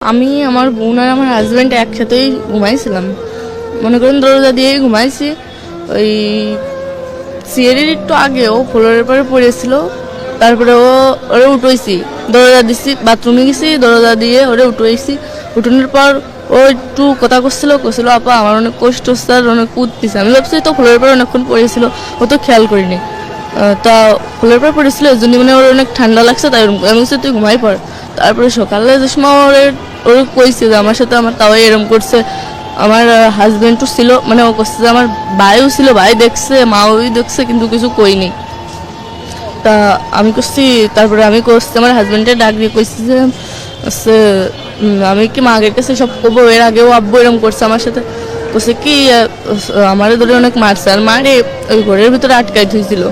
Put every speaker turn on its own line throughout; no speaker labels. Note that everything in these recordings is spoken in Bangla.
আমি আমার বোন আর আমার হাজব্যান্ড একসাথেই ঘুমাইছিলাম। মনে করেন দরজা দিয়েই ঘুমাইছি, ওই সিয়ারির একটু আগে, ও ফ্লোরের পরে পড়েছিল, তারপরে ও ওরে উঠেছি দরজা দিছি বাথরুমে গেছি, দরজা দিয়ে ওরে উঠেছি উঠোনের পর ও একটু কথা করছিল করছিল আপা, আমার অনেক কষ্ট আর অনেক উঠতেছে আমি ভাবছি, তো ফ্লোরের পর অনেকক্ষণ পড়েছিল, ও তো খেয়াল করিনি। তা ফ্লোরের পর পড়েছিল, এর মানে ওর অনেক ঠান্ডা লাগছে, তাই আমি তুই ঘুমাই পড়। তারপরে সকালে সময় ওরে ওর কইছে যে আমার সাথে আমার তাও এরম করছে। আমার হাজবেন্ডও ছিল মানে ও করছে যে আমার ভাইও ছিল, ভাই দেখছে মাও দেখছে, কিন্তু কিছু কইনি। তা আমি করছি, তারপরে আমি করছি, আমার হাজবেন্ডের ডাক দিয়ে কইছি যে আমি কি মাগের কাছে সব করব এর আগেও আব্বু এরম করছে আমার সাথে। করছে কি আমার ধরে অনেক মারছে। আর মারে ওই ঘরের ভিতরে আটকাই থুইছিল।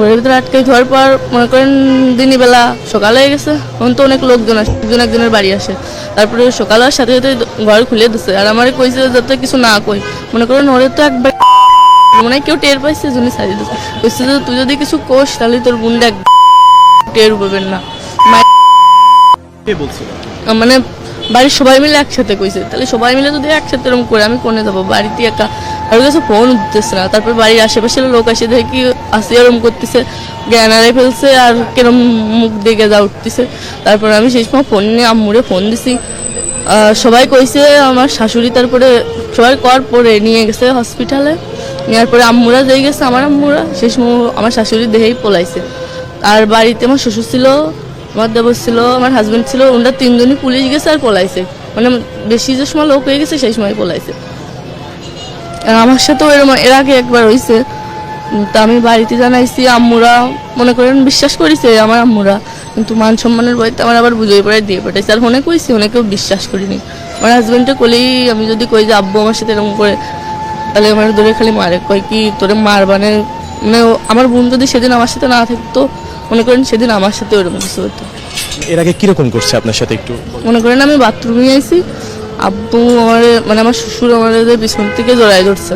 ঘরের ভিতরে আটকাই ধোয়ার পর মনে করেন দিনই বেলা সকালে হয়ে গেছে তখন তো অনেক লোকজন আসে একজন একজনের বাড়ি আসে। তারপরে সকালে সাথে সাথে ঘর খুলে দিছে। আর আমারে কইছে যাতে কিছু না কই। মনে করেন ওরে তো একবার মনে হয় কেউ টের পাইছে জন্য সাজিয়ে দিচ্ছে কইছে যে তুই যদি কিছু কোষ তাহলে তোর বোনটা এক টের পাবেন না। মানে বাড়ির সবাই মিলে একসাথে কইছে। তাহলে সবাই মিলে যদি একসাথে এরকম করে আমি কোনে যাব? বাড়িতে একা। ওর কাছে ফোন উঠতেছে না। তারপর বাড়ির আশেপাশের লোক আসে দেখে আসি এরম করতেছে, জ্ঞান হারাই ফেলছে আর কিরম মুখ দিকে যা উঠতেছে। তারপর আমি সেই সময় ফোন নিয়ে আম্মুরে ফোন দিছি। সবাই কইছে আমার শাশুড়ি তারপরে সবাই কর পরে নিয়ে গেছে হসপিটালে নেওয়ার পরে আম্মুরা যেই গেছে, আমার আম্মুরা, সেই সময় আমার শাশুড়ি দেহেই পলাইছে। আর বাড়িতে আমার শ্বশুর ছিল, আমার দেবর ছিল, আমার হাজবেন্ড ছিল, ওনারা তিনজনই পুলিশ গেছে আর পলাইছে। মানে বেশি যে সময় লোক হয়ে গেছে, সেই সময় পলাইছে। আমার সাথেও এরম এর আগে একবার হয়েছে তা আমি বাড়িতে জানাইছি আম্মুরা মনে করেন বিশ্বাস করেছে আমার আম্মুরা। কিন্তু মান সম্মানের বইতে আমার আবার বুঝে পড়ে দিয়ে পাঠাইছে। আর অনেক কইছি অনেকেও বিশ্বাস করিনি। আমার হাজবেন্ডে কলেই আমি যদি কই যে আব্বু আমার সাথে এরকম করে তাহলে আমার ধরে খালি মারে। কয় কি তোরে মার মানে মানে আমার বোন যদি সেদিন আমার সাথে না থাকতো মনে করেন সেদিন আমার সাথে ওরকম কিছু হতো।
এর আগে কীরকম করছে আপনার সাথে একটু?
মনে করেন আমি বাথরুমে আইছি আব্বু আমার মানে আমার শ্বশুর আমাদের পিছন থেকে জড়াই ধরছে।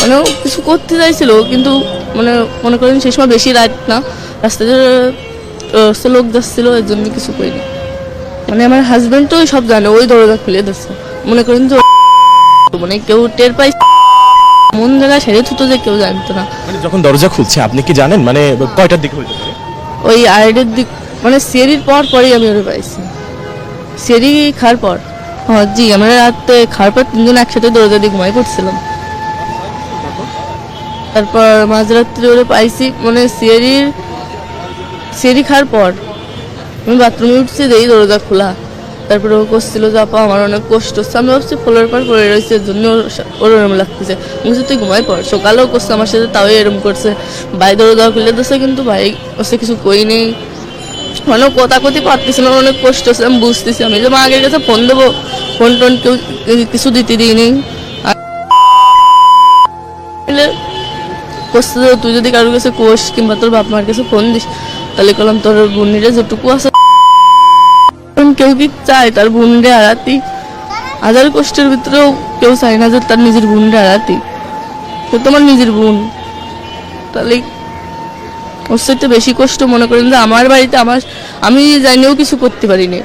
মানে কিছু করতে চাইছিল কিন্তু মানে মনে করেন সেই সময় বেশি রাত না। রাস্তাতে লোক যাচ্ছিল এর জন্য কিছু করিনি। মানে আমার হাজবেন্ড তো সব জানে ওই দরজা খুলে দিচ্ছে। মনে করেন যে মানে কেউ টের পাই মন জায়গায় সেরে থুতো যে কেউ জানতো না।
মানে যখন দরজা খুলছে আপনি কি জানেন? মানে কয়টার দিকে হইতে পারে?
ওই আড়াইটের দিক মানে সেরির পর পরেই আমি ওরে পাইছি। সেরি খাওয়ার পর। জি আমরা রাতে খাওয়ার পর তিনজন একসাথে দিয়ে ঘুমাই পড়ছিলাম। তারপর মাঝরাত্রি ওরে পাইছি মানে সেরির সেরি খাওয়ার পর। আমি বাথরুমে উঠছি দেই দরজা খোলা। তারপরে ও করছিল যে আপা আমার অনেক কষ্ট হচ্ছে। আমি ভাবছি ফ্লোর পর পড়ে রয়েছে জন্য ওর ওর ওরম লাগতেছে। বলছি, তুই ঘুমাই পড়। সকালেও করছে আমার সাথে তাও এরম করছে। ভাই দরজা খুলে দিচ্ছে কিন্তু ভাই ওসে কিছু কই নেই। মানে ও কথা কথি পারতেছি না অনেক কষ্ট হচ্ছে আমি বুঝতেছি আমি যে মা আগের কাছে ফোন দেবো ফোন টোন কেউ কিছু দিতে দিই নেই আর বলে, করছে যে তুই যদি কারোর কাছে কোষ কিংবা তোর বাপ মার কাছে ফোন দিস তাহলে কলাম তোর বোনিরা যেটুকু আছে। কেউ কি চায় তার বোনরে হারাতি? হাজার কষ্টের ভিতরেও কেউ চায় না যে তার নিজের বোনরে হারাতি। তো তোমার নিজের বোন। তাহলে ওর সাথে বেশি কষ্ট মনে করেন যে আমার বাড়িতে আমার আমি জানিও কিছু করতে পারিনি।